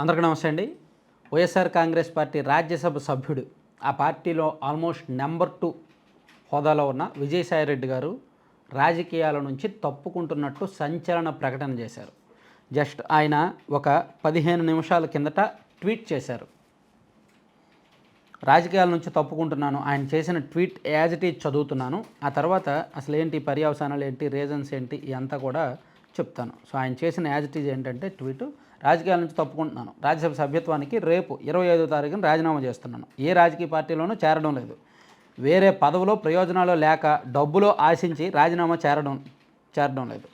అందరికీ నమస్తే అండి. వైఎస్ఆర్ కాంగ్రెస్ పార్టీ రాజ్యసభ సభ్యుడు ఆ పార్టీలో ఆల్మోస్ట్ నెంబర్ టూ హోదాలో ఉన్న విజయసాయిరెడ్డి గారు రాజకీయాల నుంచి తప్పుకుంటున్నట్టు సంచలన ప్రకటన చేశారు. జస్ట్ ఆయన ఒక పదిహేను నిమిషాల కిందట ట్వీట్ చేశారు. రాజకీయాల నుంచి తప్పుకుంటున్నాను ఆయన చేసిన ట్వీట్ యాజ్ ఇట్ ఈజ్ చదువుతున్నాను. ఆ తర్వాత అసలు ఏంటి పర్యవసానాలు ఏంటి రీజన్స్ ఏంటి ఇదంతా కూడా చెప్తాను. సో ఆయన చేసిన యాజ్ ఇట్ ఈజ్ ఏంటంటే ట్వీట్ రాజకీయాల నుంచి తప్పుకుంటున్నాను. రాజ్యసభ సభ్యత్వానికి రేపు ఇరవై ఐదో తారీఖున రాజీనామా చేస్తున్నాను. ఏ రాజకీయ పార్టీలోనూ చేరడం లేదు. వేరే పదవిలో ప్రయోజనాలు లేక డబ్బులో ఆశించి రాజీనామా చేరడం చేరడం లేదు.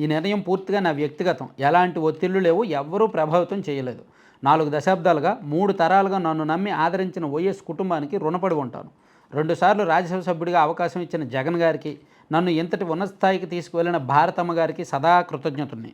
ఈ నిర్ణయం పూర్తిగా నా వ్యక్తిగతం. ఎలాంటి ఒత్తిళ్ళు లేవు ఎవ్వరూ ప్రభావితం చేయలేదు. నాలుగు దశాబ్దాలుగా మూడు తరాలుగా నన్ను నమ్మి ఆదరించిన వైఎస్ కుటుంబానికి రుణపడి ఉంటాను. రెండుసార్లు రాజ్యసభ సభ్యుడిగా అవకాశం ఇచ్చిన జగన్ గారికి నన్ను ఇంతటి ఉన్నత స్థాయికి తీసుకువెళ్ళిన భారతమ్మ గారికి సదా కృతజ్ఞతుని.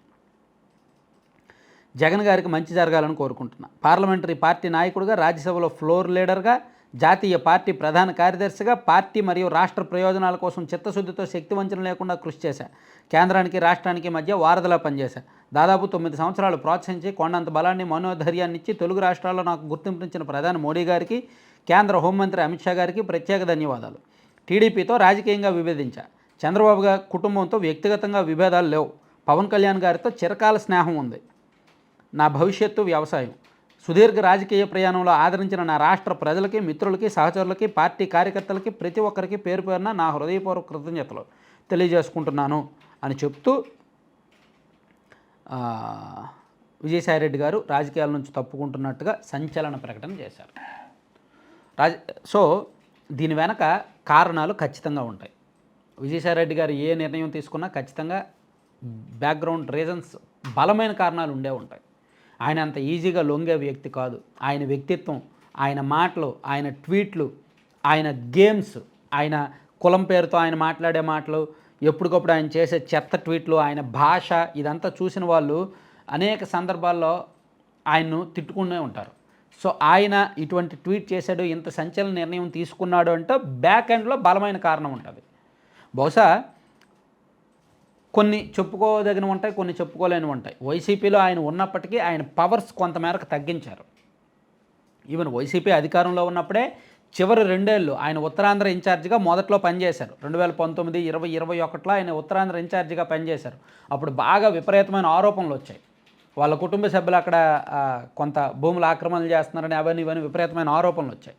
జగన్ గారికి మంచి జరగాలని కోరుకుంటున్నా. పార్లమెంటరీ పార్టీ నాయకుడిగా రాజ్యసభలో ఫ్లోర్ లీడర్గా జాతీయ పార్టీ ప్రధాన కార్యదర్శిగా పార్టీ మరియు రాష్ట్ర ప్రయోజనాల కోసం చిత్తశుద్ధితో శక్తివంచన లేకుండా కృషి చేశా. కేంద్రానికి రాష్ట్రానికి మధ్య వారధిలా పనిచేశా. దాదాపు తొమ్మిది సంవత్సరాలు ప్రోత్సహించి కొండంత బలాన్ని మనోధైర్యాన్ని ఇచ్చి తెలుగు రాష్ట్రాల్లో నాకు గుర్తింపునిచ్చిన ప్రధాని మోడీ గారికి కేంద్ర హోంమంత్రి అమిత్ షా గారికి ప్రత్యేక ధన్యవాదాలు. టీడీపీతో రాజకీయంగా విభేదించా. చంద్రబాబు గారి కుటుంబంతో వ్యక్తిగతంగా విభేదాలు లేవు. పవన్ కళ్యాణ్ గారితో చిరకాల స్నేహం ఉంది. నా భవిష్యత్తు వ్యవసాయం. సుదీర్ఘ రాజకీయ ప్రయాణంలో ఆదరించిన నా రాష్ట్ర ప్రజలకి మిత్రులకి సహచరులకి పార్టీ కార్యకర్తలకి ప్రతి ఒక్కరికి పేరు పేరున నా హృదయపూర్వక కృతజ్ఞతలు తెలియజేసుకుంటున్నాను అని చెప్తూ విజయసాయిరెడ్డి గారు రాజకీయాల నుంచి తప్పుకుంటున్నట్టుగా సంచలన ప్రకటన చేశారు. రాజ సో దీని వెనక కారణాలు ఖచ్చితంగా ఉంటాయి. విజయసాయిరెడ్డి గారు ఏ నిర్ణయం తీసుకున్నా ఖచ్చితంగా బ్యాక్గ్రౌండ్ రీజన్స్ బలమైన కారణాలు ఉండే ఉంటాయి. ఆయన అంత ఈజీగా లొంగే వ్యక్తి కాదు. ఆయన వ్యక్తిత్వం ఆయన మాటలు ఆయన ట్వీట్లు ఆయన గేమ్స్ ఆయన కులం పేరుతో ఆయన మాట్లాడే మాటలు ఎప్పటికప్పుడు ఆయన చేసే చెత్త ట్వీట్లు ఆయన భాష ఇదంతా చూసిన వాళ్ళు అనేక సందర్భాల్లో ఆయన్ను తిట్టుకునే ఉంటారు. సో ఆయన ఇటువంటి ట్వీట్ చేశాడు ఇంత సంచలన నిర్ణయం తీసుకున్నాడు అంటే బ్యాక్ ఎండ్లో బలమైన కారణం ఉంటుంది. బహుశా కొన్ని చెప్పుకోదగినవి ఉంటాయి కొన్ని చెప్పుకోలేనివి ఉంటాయి. వైసీపీలో ఆయన ఉన్నప్పటికీ ఆయన పవర్స్ కొంతమేరకు తగ్గించారు. ఈవెన్ వైసీపీ అధికారంలో ఉన్నప్పుడే చివరి రెండేళ్ళు ఆయన ఉత్తరాంధ్ర ఇన్ఛార్జిగా మొదట్లో పనిచేశారు. రెండు వేల పంతొమ్మిది ఇరవై ఇరవై ఒకటిలో ఆయన ఉత్తరాంధ్ర ఇన్ఛార్జిగా పనిచేశారు. అప్పుడు బాగా విపరీతమైన ఆరోపణలు వచ్చాయి. వాళ్ళ కుటుంబ సభ్యులు అక్కడ కొంత భూములు ఆక్రమణలు చేస్తున్నారని అవన్నీ ఇవన్నీ విపరీతమైన ఆరోపణలు వచ్చాయి.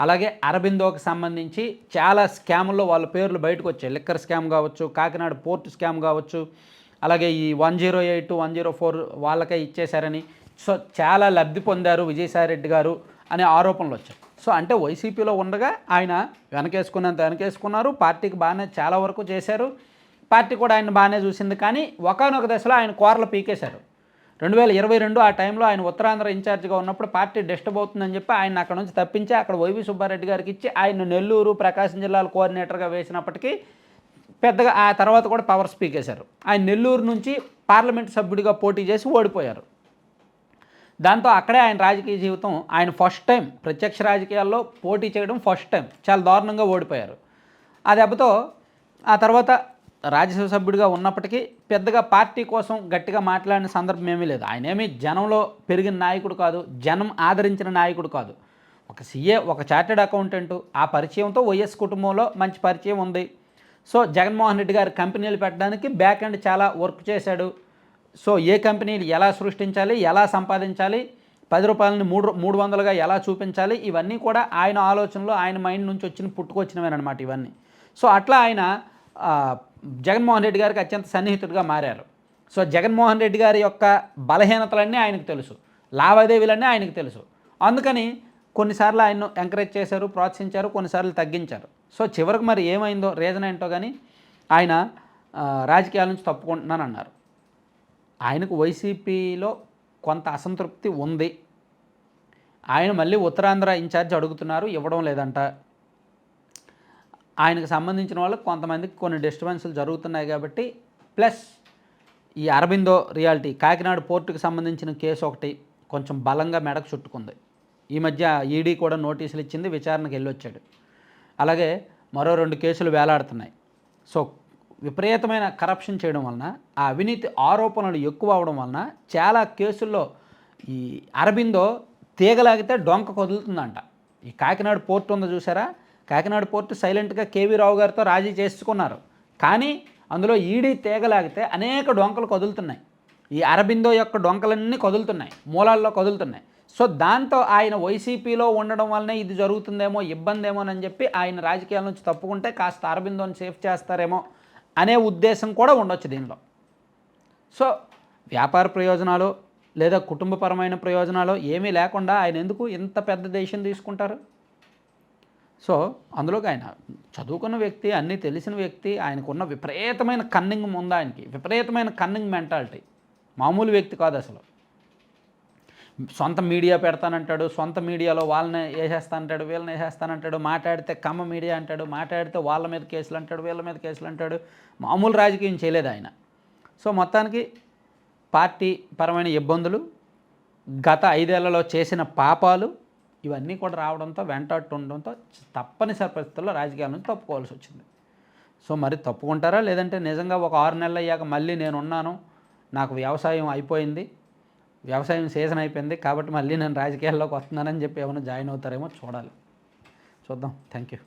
అలాగే అరబిందోకి సంబంధించి చాలా స్కాముల్లో వాళ్ళ పేర్లు బయటకు వచ్చాయి. లిక్కర్ స్కామ్ కావచ్చు కాకినాడ పోర్ట్ స్కామ్ కావచ్చు అలాగే ఈ one zero eight one zero four వాళ్ళకే ఇచ్చేశారని. సో చాలా లబ్ధి పొందారు విజయసాయిరెడ్డి గారు అనే ఆరోపణలు వచ్చాయి. సో అంటే వైసీపీలో ఉండగా ఆయన వెనకేసుకున్నంత వెనకేసుకున్నారు. పార్టీకి బాగానే చాలా వరకు చేశారు. పార్టీ కూడా ఆయన బాగానే చూసింది. కానీ ఒకనొక దశలో ఆయన కోరలు పీకేశారు. రెండు వేల ఇరవై రెండు ఆ టైంలో ఆయన ఉత్తరాంధ్ర ఇన్ఛార్జ్గా ఉన్నప్పుడు పార్టీ డిస్టర్బ్ అవుతుందని చెప్పి ఆయన అక్కడ నుంచి తప్పించి అక్కడ వైవి సుబ్బారెడ్డి గారికి ఇచ్చి ఆయన నెల్లూరు ప్రకాశం జిల్లాల కోఆర్డినేటర్గా వేసినప్పటికీ పెద్దగా ఆ తర్వాత కూడా పవర్ స్పీకేశారు ఆయన నెల్లూరు నుంచి పార్లమెంట్ సభ్యుడిగా పోటీ చేసి ఓడిపోయారు. దాంతో అక్కడే ఆయన రాజకీయ జీవితం ఆయన ఫస్ట్ టైం ప్రత్యక్ష రాజకీయాల్లో పోటీ చేయడం ఫస్ట్ టైం చాలా దారుణంగా ఓడిపోయారు. ఆ దెబ్బతో ఆ తర్వాత రాజ్యసభ సభ్యుడిగా ఉన్నప్పటికీ పెద్దగా పార్టీ కోసం గట్టిగా మాట్లాడిన సందర్భం ఏమీ లేదు. ఆయన ఏమీ జనంలో పెరిగిన నాయకుడు కాదు జనం ఆదరించిన నాయకుడు కాదు. ఒక సీఏ ఒక చార్టెడ్ అకౌంటెంట్ ఆ పరిచయంతో వైఎస్ కుటుంబంలో మంచి పరిచయం ఉంది. సో జగన్మోహన్ రెడ్డి గారి కంపెనీలు పెట్టడానికి బ్యాక్ ఎండ్ చాలా వర్క్ చేశాడు. సో ఏ కంపెనీలు ఎలా సృష్టించాలి ఎలా సంపాదించాలి పది రూపాయలని మూడు మూడు వందలుగా ఎలా చూపించాలి ఇవన్నీ కూడా ఆయన ఆలోచనలో ఆయన మైండ్ నుంచి వచ్చిన పుట్టుకొచ్చినవేనమాట ఇవన్నీ. సో అట్లా ఆయన జగన్మోహన్ రెడ్డి గారికి అత్యంత సన్నిహితుడిగా మారారు. సో జగన్మోహన్ రెడ్డి గారి యొక్క బలహీనతలన్నీ ఆయనకు తెలుసు. లావాదేవీలన్నీ ఆయనకు తెలుసు. అందుకని కొన్నిసార్లు ఆయన్ను ఎంకరేజ్ చేశారు ప్రోత్సహించారు కొన్నిసార్లు తగ్గించారు. సో చివరికి మరి ఏమైందో రీజన్ ఏంటో కానీ ఆయన రాజకీయాల నుంచి తప్పుకుంటున్నాను అన్నారు ఆయనకు వైసీపీలో కొంత అసంతృప్తి ఉంది. ఆయన మళ్ళీ ఉత్తరాంధ్ర ఇన్ఛార్జ్ అడుగుతున్నారు ఇవ్వడం లేదంట. ఆయనకు సంబంధించిన వాళ్ళకి కొంతమందికి కొన్ని డిస్టర్బెన్స్లు జరుగుతున్నాయి కాబట్టి ప్లస్ ఈ అరబిందో రియాలిటీ కాకినాడ పోర్టుకు సంబంధించిన కేసు ఒకటి కొంచెం బలంగా మెడకు చుట్టుకుంది. ఈ మధ్య ఈడీ కూడా నోటీసులు ఇచ్చింది విచారణకు వెళ్ళొచ్చాడు. అలాగే మరో రెండు కేసులు వేలాడుతున్నాయి. సో విపరీతమైన కరప్షన్ చేయడం వలన ఆ అవినీతి ఆరోపణలు ఎక్కువ అవడం వలన చాలా కేసుల్లో ఈ అరబిందో తీగలాగితే డొంక కదులుతుందంట. ఈ కాకినాడ పోర్ట్ ఉందో చూసారా? కాకినాడ పోర్టు సైలెంట్గా కేవీ రావు గారితో రాజీ చేసుకున్నారు. కానీ అందులో ఈడీ తీగలాగితే అనేక డొంకలు కదులుతున్నాయి. ఈ అరబిందో యొక్క డొంకలన్నీ కదులుతున్నాయి. మూలాల్లో కదులుతున్నాయి. సో దాంతో ఆయన వైసీపీలో ఉండడం వల్లనే ఇది జరుగుతుందేమో ఇబ్బంది ఏమోనని చెప్పి ఆయన రాజకీయాల నుంచి తప్పుకుంటే కాస్త అరబిందోని సేఫ్ చేస్తారేమో అనే ఉద్దేశం కూడా ఉండొచ్చు దీనిలో. సో వ్యాపార ప్రయోజనాలు లేదా కుటుంబపరమైన ప్రయోజనాలు ఏమీ లేకుండా ఆయన ఎందుకు ఇంత పెద్ద దేశం తీసుకుంటారు? సో అందులోకి ఆయన చదువుకున్న వ్యక్తి అన్నీ తెలిసిన వ్యక్తి ఆయనకున్న విపరీతమైన కన్నింగ్ ముందు ఆయనకి విపరీతమైన కన్నింగ్ మెంటాలిటీ మామూలు వ్యక్తి కాదు అసలు. సొంత మీడియా పెడతానంటాడు సొంత మీడియాలో వాళ్ళని వేసేస్తానంటాడు వీళ్ళని వేసేస్తానంటాడు మాట్లాడితే కమ్మ మీడియా అంటాడు మాట్లాడితే వాళ్ళ మీద కేసులు అంటాడు వీళ్ళ మీద కేసులు అంటాడు. మామూలు రాజకీయం చేయలేదు ఆయన. సో మొత్తానికి పార్టీ పరమైన ఇబ్బందులు గత ఐదేళ్ళలో చేసిన పాపాలు ఇవన్నీ కూడా రావడంతో వెంటాడుతుండడంతో తప్పనిసరి పరిస్థితుల్లో రాజకీయాల నుంచి తప్పుకోవాల్సి వచ్చింది. సో మరి తప్పుకుంటారా? లేదంటే నిజంగా ఒక ఆరు నెలలు అయ్యాక మళ్ళీ నేను ఉన్నాను నాకు వ్యవసాయం అయిపోయింది వ్యవసాయం సీజన్ అయిపోయింది కాబట్టి మళ్ళీ నేను రాజకీయాల్లోకి వస్తున్నానని చెప్పి ఏమైనా జాయిన్ అవుతారేమో చూడాలి. చూద్దాం. Thank you.